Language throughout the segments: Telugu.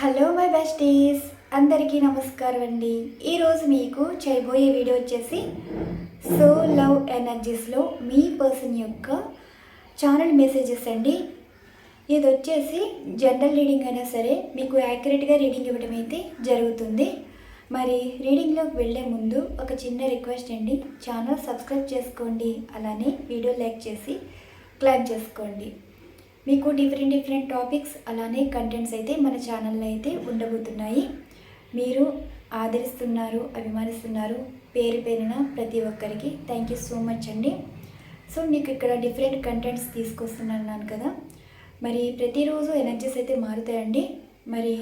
హలో మై బెస్టీస్ అందరికీ నమస్కారం అండి. ఈరోజు మీకు చేయబోయే వీడియో వచ్చేసి సో లవ్ ఎనర్జీస్లో మీ పర్సన్ యొక్క ఛానల్ మెసేజెస్ అండి. ఇది వచ్చేసి జనరల్ రీడింగ్ అయినా సరే మీకు యాక్యురేట్గా రీడింగ్ ఇవ్వడం అయితే జరుగుతుంది. మరి రీడింగ్లోకి వెళ్ళే ముందు ఒక చిన్న రిక్వెస్ట్ అండి. ఛానల్ సబ్స్క్రైబ్ చేసుకోండి. అలానే వీడియో లైక్ చేసి క్లైమ్ చేసుకోండి. మీకు డిఫరెంట్ డిఫరెంట్ టాపిక్స్ అలానే కంటెంట్స్ అయితే మన ఛానల్లో అయితే ఉండబోతున్నాయి. మీరు ఆదరిస్తున్నారు అభిమానిస్తున్నారు పేరు పేరున ప్రతి ఒక్కరికి థ్యాంక్ యూ సో మచ్ అండి. సో మీకు ఇక్కడ డిఫరెంట్ కంటెంట్స్ తీసుకొస్తున్నాను కదా. మరి ప్రతిరోజు ఎనర్జీస్ అయితే మారుతాయండి. మరి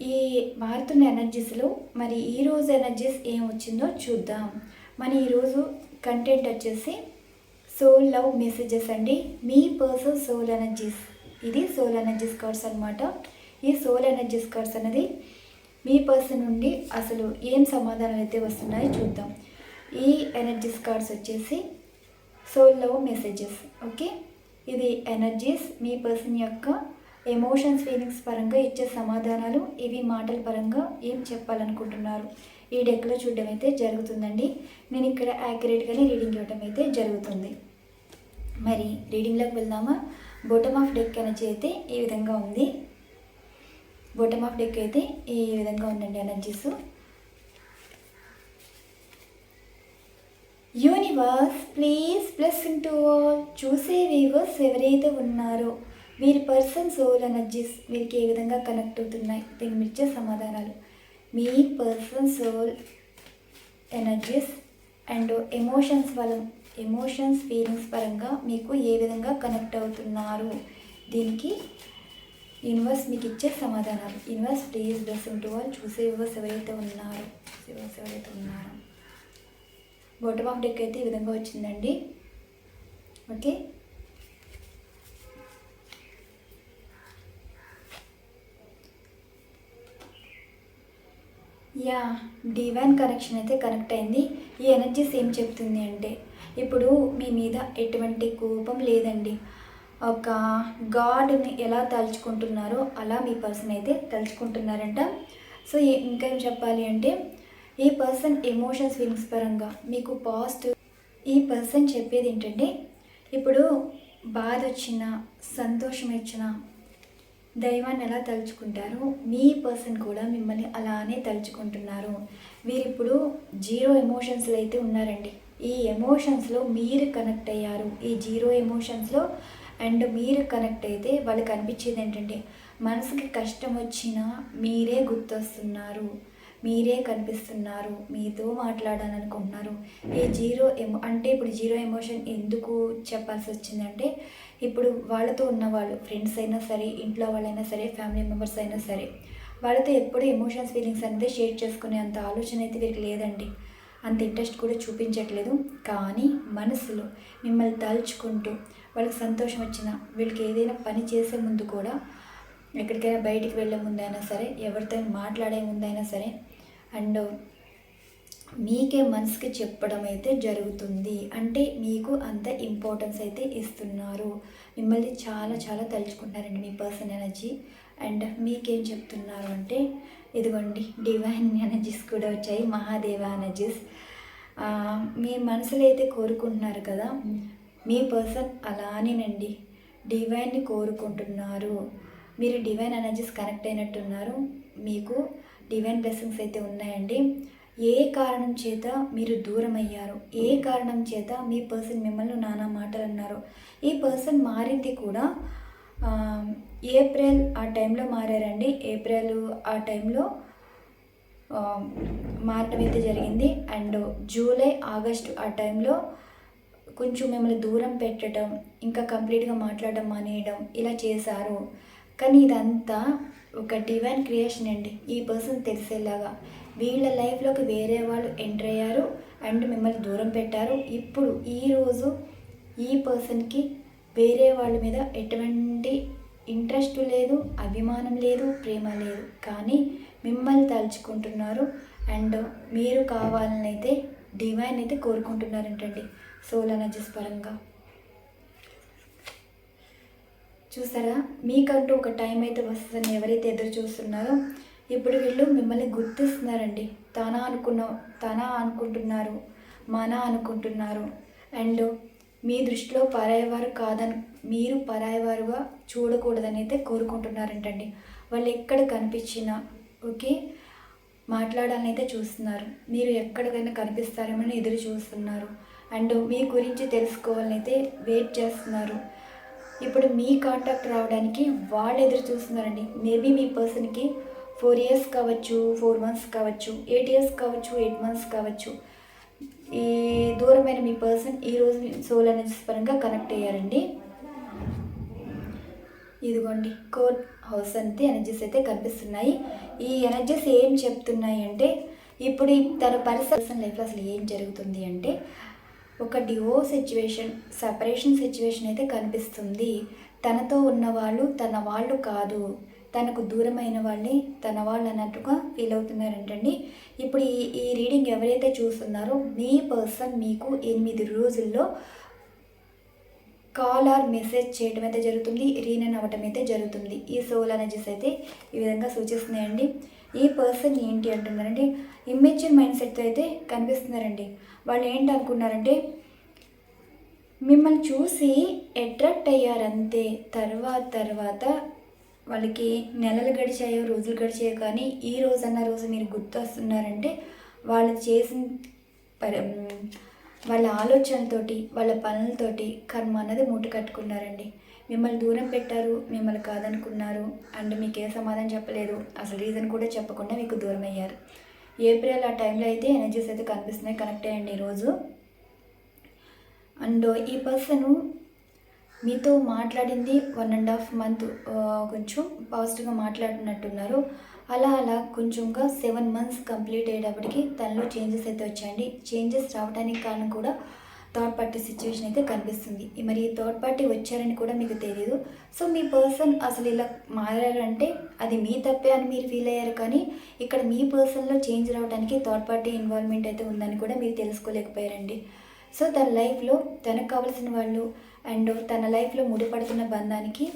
ఈ మారుతున్న ఎనర్జీస్లో మరి ఈరోజు ఎనర్జీస్ ఏం వచ్చిందో చూద్దాం. మన ఈరోజు కంటెంట్ వచ్చేసి సోల్ లవ్ మెసేజెస్ అండి. మీ పర్సన్ సోల్ ఎనర్జీస్. ఇది సోల్ ఎనర్జీస్ కార్డ్స్ అనమాట ఈ సోల్ ఎనర్జీస్ కార్డ్స్ అనేది మీ పర్సన్ నుండి అసలు ఏం సమాధానాలు అయితే వస్తున్నాయో చూద్దాం. ఈ ఎనర్జీస్ కార్డ్స్ వచ్చేసి సోల్ లవ్ మెసేజెస్. ఓకే? ఇది ఎనర్జీస్ మీ పర్సన్ యొక్క ఎమోషన్స్ ఫీలింగ్స్ పరంగా ఇచ్చే సమాధానాలు. ఇవి మాటల పరంగా ఏం చెప్పాలనుకుంటున్నారు? ఈ డెక్లో చూడడం అయితే జరుగుతుందండి. నేను ఇక్కడ యాక్యురేట్గానే రీడింగ్ ఇవ్వడం అయితే జరుగుతుంది. మరి రీడింగ్లోకి వెళ్దామా? బోటమ్ ఆఫ్ డెక్ ఎనర్జీ అయితే ఈ విధంగా ఉంది. బోటమ్ ఆఫ్ డెక్ అయితే ఈ విధంగా ఉందండి energies universe please blessing to all చూసే వీవర్స్ ఎవరైతే ఉన్నారో వీరి పర్సన్ సోల్ ఎనర్జీస్ వీరికి ఏ విధంగా కనెక్ట్ అవుతున్నాయి? దీని ఇచ్చే సమాధానాలు. మీ person soul energies and emotions వల్ల ఎమోషన్స్ ఫీలింగ్స్ పరంగా మీకు ఏ విధంగా కనెక్ట్ అవుతున్నారు? దీనికి యూనివర్స్ మీకు ఇచ్చే సమాధానాలు. యూనివర్స్ ప్లీజ్ బ్లెస్సింగ్ టు వాళ్ళు చూసే యూనివర్స్ ఎవరైతే ఉన్నారో చూసే ఎవరైతే ఉన్నారో. బోటమ్ ఆఫ్ డెక్ అయితే ఈ విధంగా వచ్చిందండి. ఓకే? యా డివైన్ కనెక్షన్ అయితే కనెక్ట్ అయింది. ఈ ఎనర్జీస్ ఏం చెప్తుంది అంటే. ఇప్పుడు మీ మీద ఎటువంటి కోపం లేదండి. ఒక గాడ్ని ఎలా తలుచుకుంటున్నారో అలా మీ పర్సన్ అయితే తలుచుకుంటున్నారంట. సో ఇంకేం చెప్పాలి అంటే ఈ పర్సన్ ఎమోషన్స్ ఫీలింగ్స్ పరంగా మీకు పాజిటివ్ ఈ పర్సన్ చెప్పేది ఏంటంటే ఇప్పుడు బాధ వచ్చిన సంతోషం ఇచ్చిన దైవాన్ని ఎలా తలుచుకుంటారో మీ పర్సన్ కూడా మిమ్మల్ని అలానే తలుచుకుంటున్నారు. వీరిప్పుడు జీరో ఎమోషన్స్లో అయితే ఉన్నారండి. ఈ ఎమోషన్స్లో మీరు కనెక్ట్ అయ్యారు. ఈ జీరో ఎమోషన్స్లో అండ్ మీరు కనెక్ట్ అయితే వాళ్ళకి అనిపించేది ఏంటంటే మనసుకి కష్టం వచ్చినా మీరే గుర్తొస్తున్నారు. మీరే కనిపిస్తున్నారు. మీతో మాట్లాడాలనుకుంటున్నారు ఈ జీరో ఎమో అంటే ఇప్పుడు జీరో ఎమోషన్ ఎందుకు చెప్పాల్సి వచ్చిందంటే ఇప్పుడు వాళ్ళతో ఉన్నవాళ్ళు ఫ్రెండ్స్ అయినా సరే ఇంట్లో వాళ్ళైనా సరే ఫ్యామిలీ మెంబర్స్ అయినా సరే వాళ్ళతో ఎప్పుడు ఎమోషన్స్ ఫీలింగ్స్ అనేది షేర్ చేసుకునే అంత ఆలోచన అయితే వీరికి లేదండి. అంత ఇంట్రెస్ట్ కూడా చూపించట్లేదు. కానీ మనసులో మిమ్మల్ని తలుచుకుంటూ వాళ్ళకి సంతోషం వచ్చినా వీళ్ళకి ఏదైనా పని చేసే ముందు కూడా ఎక్కడికైనా బయటికి వెళ్ళే ముందైనా సరే ఎవరితో మాట్లాడే ముందైనా సరే అండ్ మీకే మనసుకి చెప్పడం అయితే జరుగుతుంది. అంటే మీకు అంత ఇంపార్టెన్స్ అయితే ఇస్తున్నారు. మిమ్మల్ని చాలా చాలా తలుచుకుంటారండి మీ పర్సన్ ఎనర్జీ అండ్ మీకేం చెప్తున్నారు అంటే ఇదిగోండి డివైన్ ఎనర్జీస్ కూడా వచ్చాయి మహాదేవ ఎనర్జీస్ మీ మనసులో అయితే కోరుకుంటున్నారు కదా మీ పర్సన్ అలానేనండి డివైన్ని కోరుకుంటున్నారు. మీరు డివైన్ ఎనర్జీస్ కనెక్ట్ అయినట్టున్నారు. మీకు డివైన్ బ్లెస్సింగ్స్ అయితే ఉన్నాయండి. ఏ కారణం చేత మీరు దూరం అయ్యారు ఏ కారణం చేత మీ పర్సన్ మిమ్మల్ని నానా మాటలు అన్నారు? ఈ పర్సన్ మారింది కూడా ఏప్రిల్ ఆ టైంలో మారారండి. ఏప్రిల్ ఆ టైంలో మారడం అయితే జరిగింది. అండ్ జూలై ఆగస్ట్ ఆ టైంలో కొంచెం మిమ్మల్ని దూరం పెట్టడం ఇంకా కంప్లీట్గా మాట్లాడడం మానేయడం ఇలా చేశారు. కానీ ఇదంతా ఒక డివైన్ క్రియేషన్ అండి. ఈ పర్సన్ తెలిసేలాగా. వీళ్ళ లైఫ్లోకి వేరే వాళ్ళు ఎంటర్ అయ్యారు అండ్ మిమ్మల్ని దూరం పెట్టారు. ఇప్పుడు ఈరోజు ఈ పర్సన్కి వేరే వాళ్ళ మీద ఎటువంటి ఇంట్రెస్ట్ లేదు అభిమానం లేదు ప్రేమ లేదు. కానీ మిమ్మల్ని తలుచుకుంటున్నారు అండ్ మీరు కావాలని అయితే డివైన్ అయితే కోరుకుంటున్నారంటండి సోల్ ఎనర్జీస్ పరంగా చూసారా? మీకంటూ ఒక టైం అయితే వస్తుందని ఎవరైతే ఎదురు చూస్తున్నారో ఇప్పుడు వీళ్ళు మిమ్మల్ని గుర్తిస్తున్నారండి. తన అనుకున్న తన అనుకుంటున్నారు మన అనుకుంటున్నారు. అండ్ మీ దృష్టిలో పరాయవారు కాదని మీరు పరాయవారుగా చూడకూడదని అయితే కోరుకుంటున్నారంటండి. వాళ్ళు ఎక్కడ కనిపించినా ఓకే? మాట్లాడాలని అయితే చూస్తున్నారు. మీరు ఎక్కడికైనా కనిపిస్తారేమని ఎదురు చూస్తున్నారు. అండ్ మీ గురించి తెలుసుకోవాలని అయితే వెయిట్ చేస్తున్నారు. ఇప్పుడు మీ కాంటాక్ట్ రావడానికి వాళ్ళు ఎదురు చూస్తున్నారండి. మేబీ మీ పర్సన్కి ఫోర్ ఇయర్స్ కావచ్చు ఫోర్ మంత్స్ కావచ్చు ఎయిట్ ఇయర్స్ కావచ్చు ఎయిట్ మంత్స్ కావచ్చు. ఈ దూరమైన మీ పర్సన్ ఈరోజు సోల్ ఎనర్జీస్ పరంగా కనెక్ట్ అయ్యారండి. ఇదిగోండి కోర్ట్ హౌస్ అంతే ఎనర్జీస్ అయితే కనిపిస్తున్నాయి. ఈ ఎనర్జీస్ ఏం చెప్తున్నాయి అంటే ఇప్పుడు తన పర్సన్ లైఫ్లో అసలు ఏం జరుగుతుంది అంటే ఒక డివో సిచ్యువేషన్ సపరేషన్ సిచ్యువేషన్ అయితే కనిపిస్తుంది. తనతో ఉన్న వాళ్ళు తన వాళ్ళు కాదు. తనకు దూరమైన వాళ్ళని తన వాళ్ళు అన్నట్టుగా ఫీల్ అవుతున్నారంటండి. ఇప్పుడు ఈ ఈ రీడింగ్ ఎవరైతే చూస్తున్నారో మీ పర్సన్ మీకు ఎనిమిది రోజుల్లో కాల్ ఆర్ మెసేజ్ చేయడం అయితే జరుగుతుంది రీనన్ అవ్వటం అయితే జరుగుతుంది. ఈ సోల్ ఎనర్జీస్ అయితే ఈ విధంగా సూచిస్తున్నాయండి. ఈ పర్సన్ ఏంటి అంటున్నారంటే ఇమ్మెచ్యూర్ మైండ్ సెట్తో అయితే కనిపిస్తున్నారండి. వాళ్ళు ఏంటి అనుకున్నారంటే మిమ్మల్ని చూసి అట్రాక్ట్ అయ్యారంతే తర్వాత తర్వాత వాళ్ళకి నెలలు గడిచాయో రోజులు గడిచాయో కానీ ఈ రోజు అన్న రోజు మీరు గుర్తొస్తున్నారంటే వాళ్ళు చేసిన వాళ్ళ ఆలోచనలతోటి వాళ్ళ పనులతోటి కర్మ అన్నది మూట కట్టుకున్నారండి. మిమ్మల్ని దూరం పెట్టారు మిమ్మల్ని కాదనుకున్నారు అండ్ మీకు ఏ సమాధానం చెప్పలేదు. అసలు రీజన్ కూడా చెప్పకుండా మీకు దూరం అయ్యారు. ఏప్రిల్ ఆ టైంలో అయితే ఎనర్జీస్ అయితే కనిపిస్తున్నాయి కనెక్ట్ అయ్యండి ఈరోజు. అండ్ ఈ పర్సన్ మీతో మాట్లాడింది వన్ అండ్ హాఫ్ మంత్ కొంచెం పాజిటివ్గా మాట్లాడినట్టున్నారు. అలా అలా కొంచెంగా సెవెన్ మంత్స్ కంప్లీట్ అయ్యేటప్పటికి తనలో చేంజెస్ అయితే వచ్చాయండి. చేంజెస్ రావడానికి కారణం కూడా థర్డ్ పార్టీ సిచ్యువేషన్ అయితే కనిపిస్తుంది. మరి థర్డ్ పార్టీ వచ్చారని కూడా మీకు తెలియదు సో మీ పర్సన్ అసలు ఇలా మారారంటే అది మీ తప్పే అని మీరు ఫీల్ అయ్యారు కానీ ఇక్కడ మీ పర్సన్లో చేంజ్ రావడానికి థర్డ్ పార్టీ ఇన్వాల్వ్మెంట్ అయితే ఉందని కూడా మీరు తెలుసుకోలేకపోయారండి. సో తన లైఫ్లో తనకు కావాల్సిన వాళ్ళు అండ్ తన లైఫ్లో ముడిపడుతున్న బంధానికి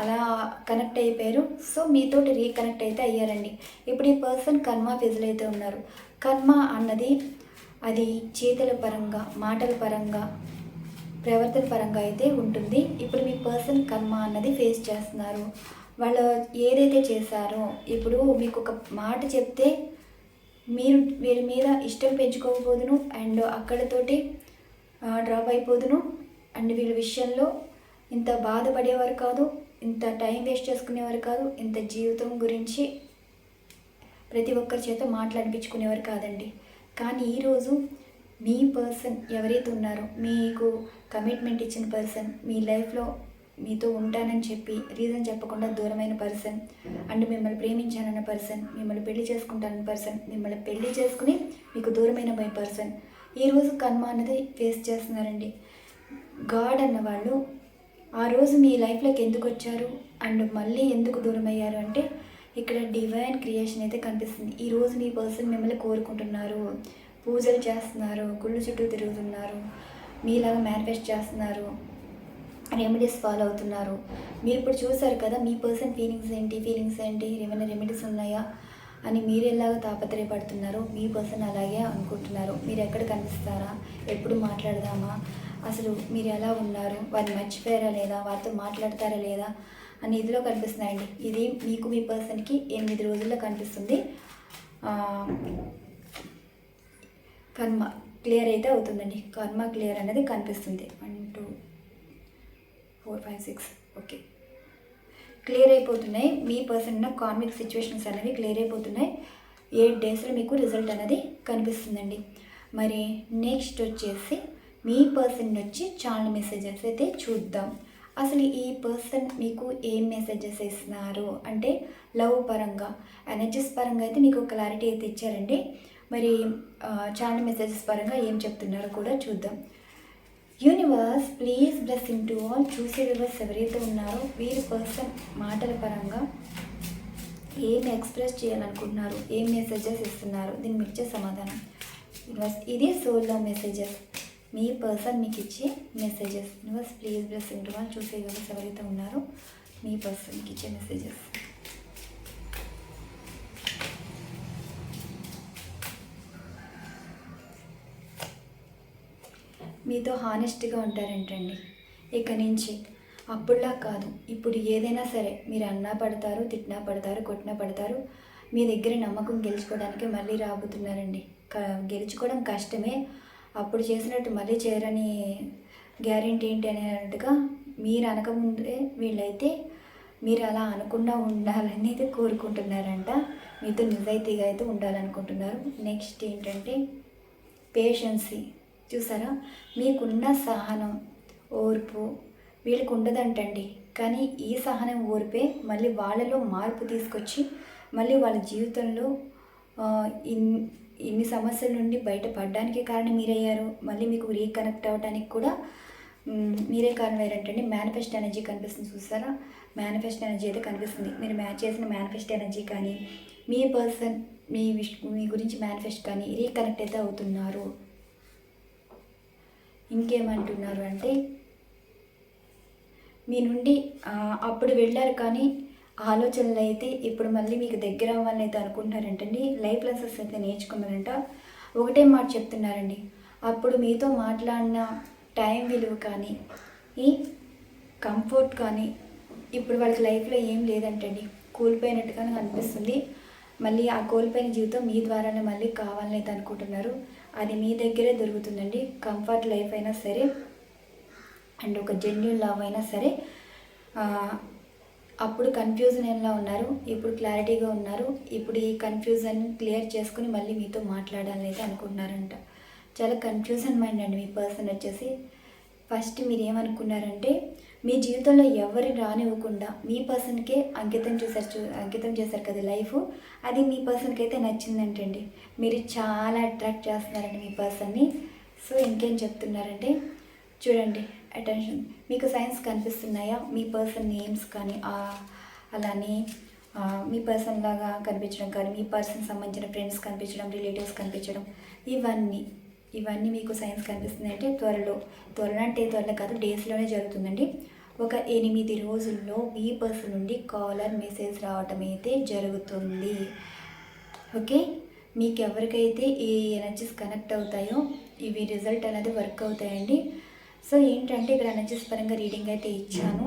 అలా కనెక్ట్ అయిపోయారు. సో మీతోటి రీకనెక్ట్ అయితే అయ్యారండి. ఇప్పుడు ఈ పర్సన్ కర్మ ఫిజిల్ అయితే ఉన్నారు. కర్మ అన్నది అది చేతుల పరంగా మాటల పరంగా ప్రవర్తన పరంగా అయితే ఉంటుంది. ఇప్పుడు మీ పర్సన్ కర్మ అన్నది ఫేస్ చేస్తున్నారు. వాళ్ళు ఏదైతే చేశారో ఇప్పుడు మీకు ఒక మాట చెప్తే మీరు వీరి మీద ఇష్టం పెంచుకోకపోదును అండ్ అక్కడతోటి డ్రాప్ అయిపోదును. అండ్ వీళ్ళ విషయంలో ఇంత బాధపడేవారు కాదు ఇంత టైం వేస్ట్ చేసుకునేవారు కాదు ఇంత జీవితం గురించి ప్రతి ఒక్కరి చేత మాట్లాడిపించుకునేవారు కాదండి. కానీ ఈరోజు మీ పర్సన్ ఎవరైతే ఉన్నారో మీకు కమిట్మెంట్ ఇచ్చిన పర్సన్ మీ లైఫ్లో మీతో ఉంటానని చెప్పి రీజన్ చెప్పకుండా దూరమైన పర్సన్ అండ్ మిమ్మల్ని ప్రేమించానన్న పర్సన్ మిమ్మల్ని పెళ్ళి చేసుకుంటానన్న పర్సన్ మిమ్మల్ని పెళ్ళి చేసుకుని మీకు దూరమైన బై పర్సన్ ఈరోజు కర్మ అనేది ఫేస్ చేస్తున్నారండి. గాడ్ అన్న వాళ్ళు ఆ రోజు మీ లైఫ్లోకి ఎందుకు వచ్చారు? అండ్ మళ్ళీ ఎందుకు దూరం అయ్యారు అంటే ఇక్కడ డివైన్ క్రియేషన్ అయితే కనిపిస్తుంది. ఈరోజు మీ పర్సన్ మిమ్మల్ని కోరుకుంటున్నారు. పూజలు చేస్తున్నారు గుళ్ళు చుట్టూ తిరుగుతున్నారు మీలాగా మేనిఫెస్ట్ చేస్తున్నారు రెమెడీస్ ఫాలో అవుతున్నారు. మీరు ఇప్పుడు చూసారు కదా మీ పర్సన్ ఫీలింగ్స్ ఏంటి ఫీలింగ్స్ ఏంటి ఏమైనా రెమెడీస్ ఉన్నాయా అని మీరు ఎలాగ తాపత్రయపడుతున్నారో మీ పర్సన్ అలాగే అనుకుంటున్నారు. మీరు ఎక్కడ కనిపిస్తారా? ఎప్పుడు మాట్లాడదామా? అసలు మీరు ఎలా ఉన్నారు? వారిని మర్చిపోయారా లేదా? వారితో మాట్లాడతారా లేదా? అని ఇదిలో కనిపిస్తున్నాయండి. ఇది మీకు మీ పర్సన్కి ఎనిమిది రోజుల్లో కనిపిస్తుంది. కర్మ క్లియర్ అయితే అవుతుందండి. కర్మ క్లియర్ అనేది కనిపిస్తుంది. One two four five six okay. Clear అయిపోతున్నాయి. మీ పర్సన్ ఉన్న కార్మిక్ సిచ్యువేషన్స్ అనేవి క్లియర్ అయిపోతున్నాయి. ఎయిట్ డేస్లో మీకు రిజల్ట్ అనేది కనిపిస్తుందండి. మరి నెక్స్ట్ వచ్చేసి మీ పర్సన్ నుంచి చాలా మెసేజెస్ అయితే చూద్దాం. అసలు ఈ పర్సన్ మీకు ఏం మెసేజెస్ ఇస్తున్నారు? అంటే లవ్ పరంగా ఎనర్జీస్ పరంగా అయితే మీకు క్లారిటీ అయితే ఇచ్చారండి. మరి చాలా మెసేజెస్ పరంగా ఏం చెప్తున్నారో కూడా చూద్దాం. Universe please blessing to all చూసే వివర్స్ ఎవరైతే ఉన్నారో వీరి పర్సన్ మాటల పరంగా ఏం ఎక్స్ప్రెస్ చేయాలనుకుంటున్నారు? ఏం మెసేజెస్ ఇస్తున్నారు? దీని మీకు సమాధానం. యూనివర్స్ ఇది సోల్లో మెసేజెస్ మీ పర్సన్ మీకు ఇచ్చే మెసేజెస్ యూనివర్స్ ప్లీజ్ బ్లెస్ ఇంటి వాళ్ళు చూసే యూనివర్స్ ఎవరైతే ఉన్నారో మీ పర్సన్కి ఇచ్చే మెసేజెస్ మీతో హానెస్ట్గా ఉంటారంటండి? ఇక నుంచి అప్పుడులా కాదు. ఇప్పుడు ఏదైనా సరే మీరు అన్నా పడతారు తిట్టినా పడతారు కొట్టినా పడతారు మీ దగ్గర నమ్మకం గెలుచుకోవడానికి మళ్ళీ రాబోతున్నారండి. క- గెలుచుకోవడం కష్టమే. అప్పుడు చేసినట్టు మళ్ళీ చేయరని గ్యారెంటీ ఏంటి అనేట్టుగా మీరు అనకముందే వీళ్ళైతే మీరు అలా అనకుండా ఉండాలని అయితే కోరుకుంటున్నారంట. మీతో నిజాయితీగా అయితే ఉండాలనుకుంటున్నారు. నెక్స్ట్ ఏంటంటే పేషెన్సీ చూసారా? మీకున్న సహనం ఓర్పు వీళ్ళకి ఉండదంటండి కానీ ఈ సహనం ఓర్పే మళ్ళీ వాళ్ళలో మార్పు తీసుకొచ్చి మళ్ళీ వాళ్ళ జీవితంలో ఇన్ ఇన్ని సమస్యల నుండి బయటపడడానికి కారణం మీరయ్యారు. మళ్ళీ మీకు రీకనెక్ట్ అవ్వడానికి కూడా మీరే కారణం ఏంటంటే మేనిఫెస్ట్ ఎనర్జీ కనిపిస్తుంది చూసారా? మేనిఫెస్ట్ ఎనర్జీ అయితే కనిపిస్తుంది. మీరు మ్యాచ్ చేసిన మేనిఫెస్ట్ ఎనర్జీ కానీ మీ పర్సన్ మీ విష్ మీ గురించి మేనిఫెస్ట్ కానీ రీకనెక్ట్ అయితే అవుతున్నారు. ఇంకేమంటున్నారు అంటే మీ నుండి అప్పుడు వెళ్ళారు కానీ ఆలోచనలు అయితే ఇప్పుడు మళ్ళీ మీకు దగ్గర అవ్వాలని అయితే అనుకుంటున్నారంటండి. లైఫ్ లెసన్స్ అయితే నేర్చుకున్నారంట. ఒకటే మాట చెప్తున్నారండి. అప్పుడు మీతో మాట్లాడిన టైం విలువ కానీ ఈ కంఫర్ట్ కానీ ఇప్పుడు వాళ్ళకి లైఫ్లో ఏం లేదంటండి. కూలిపోయినట్టుగానే అనిపిస్తుంది. మళ్ళీ ఆ కోల్పోయిన జీవితం మీ ద్వారానే మళ్ళీ కావాలని అయితే అనుకుంటున్నారు. అది మీ దగ్గరే దొరుకుతుందండి. కంఫర్ట్ లైఫ్ అయినా సరే అండ్ ఒక జెన్యున్ లవ్ అయినా సరే అప్పుడు కన్ఫ్యూజన్ ఎలా ఉన్నారు? ఇప్పుడు క్లారిటీగా ఉన్నారు. ఇప్పుడు ఈ కన్ఫ్యూజన్ క్లియర్ చేసుకుని మళ్ళీ మీతో మాట్లాడాలని అయితే అనుకుంటున్నారంట. చాలా కన్ఫ్యూజన్ మైండ్ అండి మీ పర్సన్ వచ్చేసి. ఫస్ట్ మీరు ఏమనుకున్నారంటే మీ జీవితంలో ఎవరిని రానివ్వకుండా మీ పర్సన్కే అంకితం చేశారు చూ అంకితం చేశారు కదా లైఫ్ అది మీ పర్సన్కి అయితే నచ్చిందంటండి. మీరు చాలా అట్రాక్ట్ చేస్తున్నారండి మీ పర్సన్ని సో ఇంకేం చెప్తున్నారంటే చూడండి. అటెన్షన్ మీకు సైన్స్ కనిపిస్తున్నాయా? మీ పర్సన్ నేమ్స్ కానీ అలానే మీ పర్సన్ లాగా కనిపించడం కానీ మీ పర్సన్ సంబంధించిన ఫ్రెండ్స్ కనిపించడం రిలేటివ్స్ కనిపించడం ఇవన్నీ ఇవన్నీ మీకు సైన్స్ కనిపిస్తుంది అంటే త్వరలో త్వరలో అంటే త్వరలో కాదు డేస్లోనే జరుగుతుందండి. ఒక ఎనిమిది రోజుల్లో మీ పర్సన్ నుండి కాలర్ మెసేజ్ రావటం అయితే జరుగుతుంది. ఓకే? మీకు ఎవరికైతే ఈ ఎనర్జీస్ కనెక్ట్ అవుతాయో ఇవి రిజల్ట్ అనేది వర్క్ అవుతాయండి. సో ఏంటంటే ఇక్కడ ఎనర్జీస్ పరంగా రీడింగ్ అయితే ఇచ్చాను.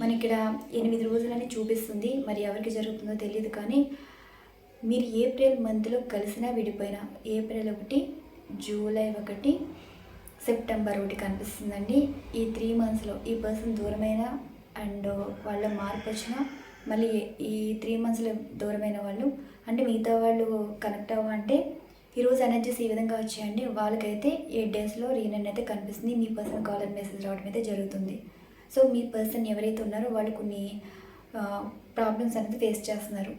మన ఇక్కడ ఎనిమిది రోజులని చూపిస్తుంది. మరి ఎవరికి జరుగుతుందో తెలియదు కానీ మీరు ఏప్రిల్ మంత్లో కలిసినా విడిపోయినా ఏప్రిల్ ఒకటి జూలై ఒకటి సెప్టెంబర్ ఒకటి కనిపిస్తుందండి. ఈ త్రీ మంత్స్లో ఈ పర్సన్ దూరమైన అండ్ వాళ్ళ మార్పు వచ్చిన మళ్ళీ ఈ త్రీ మంత్స్లో దూరమైన వాళ్ళు అంటే మిగతా వాళ్ళు కనెక్ట్ అవ్వంటే ఈరోజు ఎనర్జీస్ ఈ విధంగా వచ్చాయండి వాళ్ళకైతే ఎయిట్ డేస్లో రీనన్ అయితే కనిపిస్తుంది. మీ పర్సన్ కాలర్ మెసేజ్ రావడం అయితే జరుగుతుంది. సో మీ పర్సన్ ఎవరైతే ఉన్నారో వాళ్ళు కొన్ని ప్రాబ్లమ్స్ అనేది ఫేస్ చేస్తున్నారు.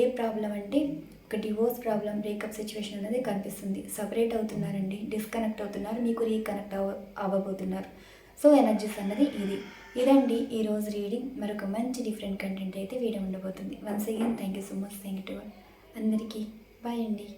ఏ ప్రాబ్లం అంటే ఒక డివోర్స్ ప్రాబ్లం బ్రేకప్ సిచ్యువేషన్ అనేది కనిపిస్తుంది. సపరేట్ అవుతున్నారండి డిస్కనెక్ట్ అవుతున్నారు మీకు రీకనెక్ట్ అవ అవ్వబోతున్నారు. సో ఎనర్జీస్ అన్నది ఇది. ఇదండి ఈరోజు రీడింగ్ మరొక మంచి డిఫరెంట్ కంటెంట్ అయితే వీడియో ఉండబోతుంది. Once again thank you so much thank you to అందరికీ బాయ్ అండి.